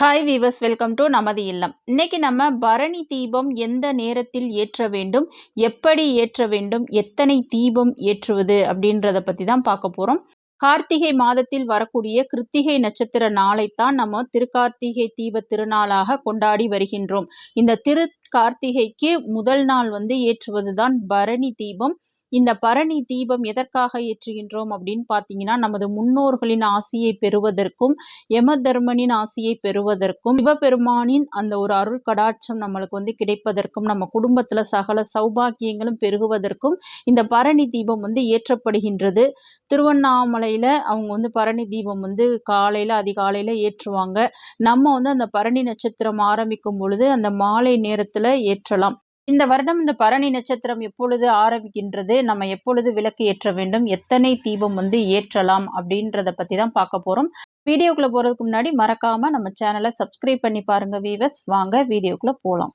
Hi viewers welcome to நமது இல்லம். இன்னைக்கு நம்ம பரணி தீபம் எந்த நேரத்தில் ஏற்ற வேண்டும் எப்படி ஏற்ற வேண்டும் எத்தனை தீபம் ஏற்றுவது அப்படின்றத பற்றி தான் பார்க்க போகிறோம் கார்த்திகை மாதத்தில் வரக்கூடிய கிருத்திகை நட்சத்திர நாளைத்தான் நம்ம திருக்கார்த்திகை தீப திருநாளாக கொண்டாடி வருகின்றோம். இந்த திரு கார்த்திகைக்கு முதல் நாள் வந்து ஏற்றுவது தான் பரணி தீபம். இந்த பரணி தீபம் எதற்காக ஏற்றுகின்றோம் அப்படின்னு பார்த்தீங்கன்னா நமது முன்னோர்களின் ஆசியை பெறுவதற்கும் யம தர்மனின் ஆசியை பெறுவதற்கும் சிவபெருமானின் அந்த ஒரு அருள் கடாட்சம் நம்மளுக்கு வந்து கிடைப்பதற்கும் நம்ம குடும்பத்தில் சகல சௌபாக்கியங்களும் பெருகுவதற்கும் இந்த பரணி தீபம் வந்து ஏற்றப்படுகின்றது. திருவண்ணாமலையில் அவங்க வந்து பரணி தீபம் வந்து காலையில் அதிகாலையில் ஏற்றுவாங்க. நம்ம வந்து அந்த பரணி நட்சத்திரம் ஆரம்பிக்கும் பொழுது அந்த மாலை நேரத்தில் ஏற்றலாம். இந்த வருடம் இந்த பரணி நட்சத்திரம் எப்பொழுது ஆரம்பிக்கின்றது? நம்ம எப்பொழுது விளக்கு ஏற்ற வேண்டும்? எத்தனை தீபம் வந்து ஏற்றலாம்? அப்படின்றத பற்றி தான் பார்க்க போகிறோம் வீடியோக்குள்ளே போகிறதுக்கு முன்னாடி மறக்காமல் நம்ம சேனலை சப்ஸ்கிரைப் பண்ணி பாருங்கள் வீவர்ஸ் வாங்க வீடியோக்குள்ளே போகலாம்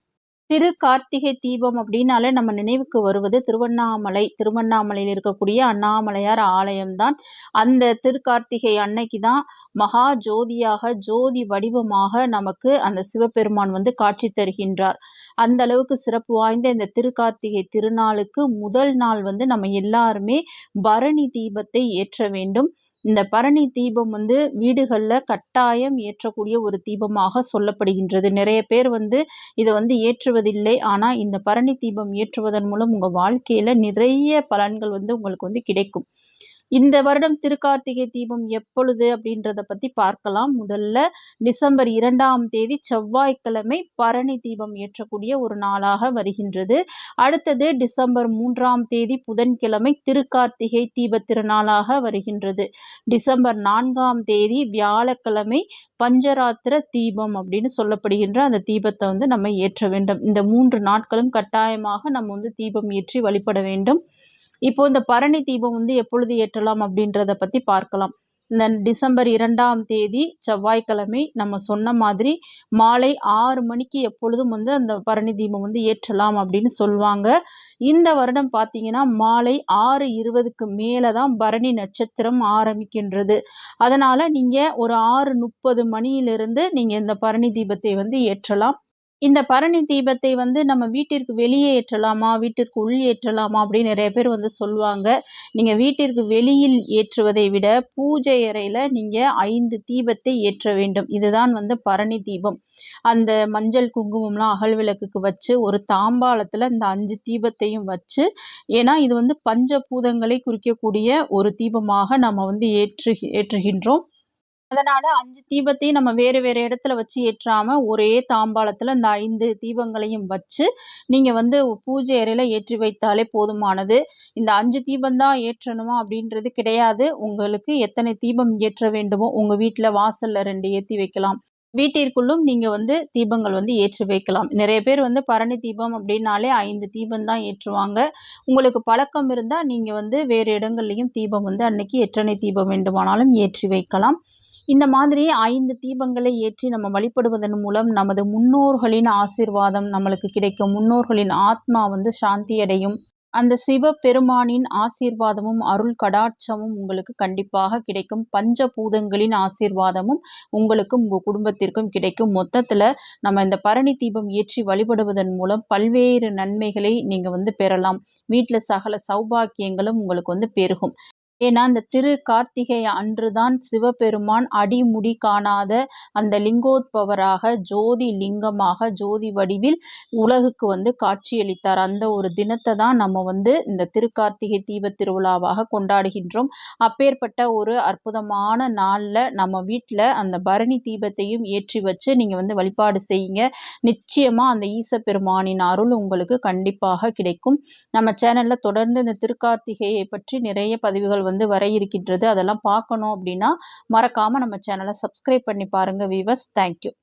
திரு கார்த்திகை தீபம் அப்படின்னாலே நம்ம நினைவுக்கு வருவது திருவண்ணாமலை. திருவண்ணாமலையில் இருக்கக்கூடிய அண்ணாமலையார் ஆலயம்தான். அந்த திருக்கார்த்திகை அன்னைக்கு தான் மகா ஜோதியாக ஜோதி வடிவமாக நமக்கு அந்த சிவபெருமான் வந்து காட்சி தருகின்றார். அந்த அளவுக்கு சிறப்பு வாய்ந்த இந்த திருக்கார்த்திகை திருநாளுக்கு முதல் நாள் வந்து நம்ம எல்லாருமே பரணி தீபத்தை ஏற்ற வேண்டும். இந்த பரணி தீபம் வந்து வீடுகளில் கட்டாயம் ஏற்றக்கூடிய ஒரு தீபமாக சொல்லப்படுகின்றது. நிறைய பேர் வந்து இதை வந்து ஏற்றுவதில்லை. ஆனால் இந்த பரணி தீபம் ஏற்றுவதன் மூலம் உங்கள் வாழ்க்கையில் நிறைய பலன்கள் வந்து உங்களுக்கு வந்து கிடைக்கும். இந்த வருடம் திருக்கார்த்திகை தீபம் எப்பொழுது அப்படின்றத பற்றி பார்க்கலாம். முதல்ல டிசம்பர் இரண்டாம் தேதி செவ்வாய்க்கிழமை பரணி தீபம் ஏற்றக்கூடிய ஒரு நாளாக வருகின்றது. அடுத்தது டிசம்பர் மூன்றாம் தேதி புதன்கிழமை திருக்கார்த்திகை தீப திருநாளாக வருகின்றது. டிசம்பர் நான்காம் தேதி வியாழக்கிழமை பஞ்சராத்திர தீபம் அப்படின்னு சொல்லப்படுகின்ற அந்த தீபத்தை வந்து நம்ம ஏற்ற வேண்டும். இந்த மூன்று நாட்களும் கட்டாயமாக நம்ம வந்து தீபம் ஏற்றி வழிபட வேண்டும். இப்போ இந்த பரணி தீபம் வந்து எப்பொழுது ஏற்றலாம் அப்படின்றத பற்றி பார்க்கலாம். இந்த டிசம்பர் இரண்டாம் தேதி செவ்வாய்க்கிழமை நம்ம சொன்ன மாதிரி மாலை ஆறு மணிக்கு எப்பொழுதும் வந்து அந்த பரணி தீபம் வந்து ஏற்றலாம் அப்படின்னு சொல்லுவாங்க. இந்த வருடம் பார்த்தீங்கன்னா மாலை ஆறு இருபதுக்கு மேலே தான் பரணி நட்சத்திரம் ஆரம்பிக்கின்றது. அதனால் நீங்கள் ஒரு ஆறு முப்பது மணியிலிருந்து நீங்கள் இந்த பரணி தீபத்தை வந்து ஏற்றலாம். இந்த பரணி தீபத்தை வந்து நம்ம வீட்டிற்கு வெளியே ஏற்றலாமா? வீட்டிற்கு உள் ஏற்றலாமா? அப்படின்னு நிறைய பேர் வந்து சொல்லுவாங்க. நீங்கள் வீட்டிற்கு வெளியில் ஏற்றுவதை விட பூஜை அறையில் நீங்கள் ஐந்து தீபத்தை ஏற்ற வேண்டும். இதுதான் வந்து பரணி தீபம். அந்த மஞ்சள் குங்குமம்லாம் அகல் விளக்குக்கு வச்சு ஒரு தாம்பாளத்தில் இந்த அஞ்சு தீபத்தையும் வச்சு ஏன்னா இது வந்து பஞ்சபூதங்களை குறிக்கக்கூடிய ஒரு தீபமாக நம்ம வந்து ஏற்று ஏற்றுகின்றோம். அதனால அஞ்சு தீபத்தையும் நம்ம வேறு வேறு இடத்துல வச்சு ஏற்றாமல் ஒரே தாம்பாளத்தில் இந்த ஐந்து தீபங்களையும் வச்சு நீங்கள் வந்து பூஜை அறையில் ஏற்றி வைத்தாலே போதுமானது. இந்த அஞ்சு தீபம் தான் ஏற்றணுமா அப்படின்றது கிடையாது. உங்களுக்கு எத்தனை தீபம் ஏற்ற வேண்டுமோ உங்கள் வீட்டில் வாசலில் ரெண்டு ஏற்றி வைக்கலாம். வீட்டிற்குள்ளும் நீங்கள் வந்து தீபங்கள் வந்து ஏற்றி வைக்கலாம். நிறைய பேர் வந்து பரணி தீபம் அப்படின்னாலே ஐந்து தீபம் தான் ஏற்றுவாங்க. உங்களுக்கு பழக்கம் இருந்தால் நீங்கள் வந்து வேறு இடங்கள்லையும் தீபம் வந்து அன்னைக்கு எத்தனை தீபம் வேண்டுமானாலும் ஏற்றி வைக்கலாம். இந்த மாதிரி ஐந்து தீபங்களை ஏற்றி நம்ம வழிபடுவதன் மூலம் நமது முன்னோர்களின் ஆசிர்வாதம் நம்மளுக்கு கிடைக்கும். முன்னோர்களின் ஆத்மா வந்து சாந்தி அடையும். அந்த சிவ பெருமானின் ஆசீர்வாதமும் அருள் கடாட்சமும் உங்களுக்கு கண்டிப்பாக கிடைக்கும். பஞ்சபூதங்களின் ஆசீர்வாதமும் உங்களுக்கும் உங்கள் குடும்பத்திற்கும் கிடைக்கும். மொத்தத்தில் நம்ம இந்த பரணி தீபம் ஏற்றி வழிபடுவதன் மூலம் பல்வேறு நன்மைகளை நீங்கள் வந்து பெறலாம். வீட்டில் சகல சௌபாக்கியங்களும் உங்களுக்கு வந்து பெருகும். ஏன்னா அந்த திரு கார்த்திகை அன்றுதான் சிவபெருமான் அடிமுடி காணாத அந்த லிங்கோத்பவராக ஜோதி லிங்கமாக ஜோதி வடிவில் உலகுக்கு வந்து காட்சியளித்தார். அந்த ஒரு தினத்தை தான் நம்ம வந்து இந்த திருக்கார்த்திகை தீப திருவிழாவாக கொண்டாடுகின்றோம். அப்பேற்பட்ட ஒரு அற்புதமான நாளில் நம்ம வீட்டில் அந்த பரணி தீபத்தையும் ஏற்றி வச்சு நீங்கள் வந்து வழிபாடு செய்யுங்க. நிச்சயமாக அந்த ஈச பெருமானின் அருள் உங்களுக்கு கண்டிப்பாக கிடைக்கும். நம்ம சேனலில் தொடர்ந்து இந்த திருக்கார்த்திகையை பற்றி நிறைய பதிவுகள் வந்து வர இருக்கின்றது. அதெல்லாம் பார்க்கணும் அப்படின்னா மறக்காமல் நம்ம சேனலை சப்ஸ்கிரைப் பண்ணி பாருங்கள் வீவர்ஸ் தேங்க்யூ